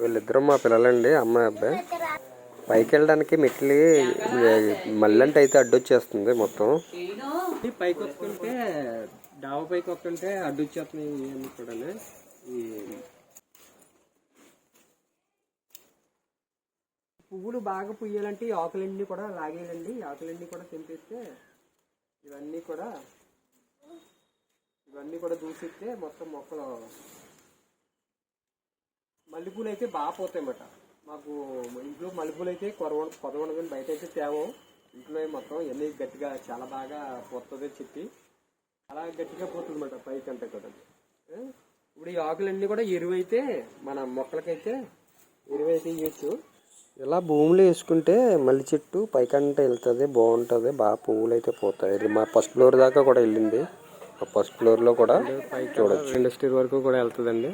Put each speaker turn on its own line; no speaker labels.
వీళ్ళిద్దరూ మా పిల్లలండి అమ్మాయి అబ్బాయి. పైకి వెళ్ళడానికి మెట్లు మళ్ళంటే అయితే అడ్డొచ్చేస్తుంది మొత్తం.
ఈ పైకి వస్తుంటే డాబా పైకి వస్తుంటే అడ్డొచ్చేస్తున్నాయి కూడా ఈ పువ్వులు బాగా పుయ్యాలంటే ఈ ఆకులన్నీ కూడా లాగేయాలండి. ఆకులన్నీ కూడా తెంపేస్తే ఇవన్నీ కూడా ఇవన్నీ కూడా దూసిస్తే మొత్తం మొక్కలు మల్లెపూలు అయితే బాగా పోతాయి అన్నమాట మాకు ఇంట్లో మల్లెపూలు అయితే కొరవ కొరవడం కానీ బయట అయితే తేవం. ఇంట్లో మొత్తం ఎన్ని గట్టిగా చాలా బాగా పోతుంది చెప్పి అలా గట్టిగా పోతుంది అనమాట పైకి అంతా కూడా? ఇప్పుడు ఈ ఆకులన్నీ కూడా ఎరువు అయితే మన మొక్కలకైతే ఎరువు అయితే ఇవ్వచ్చు
ఇలా భూమిలో వేసుకుంటే మల్లి చెట్టు పైకంటే వెళ్తుంది బాగుంటుంది బాగా పువ్వులు అయితే పోతాయి మా ఫస్ట్ ఫ్లోర్ దాకా కూడా వెళ్ళింది. ఆ ఫస్ట్ ఫ్లోర్లో కూడా
పైకి చూడొచ్చు. ఇండస్ట్రీ వరకు కూడా వెళ్తుందండి.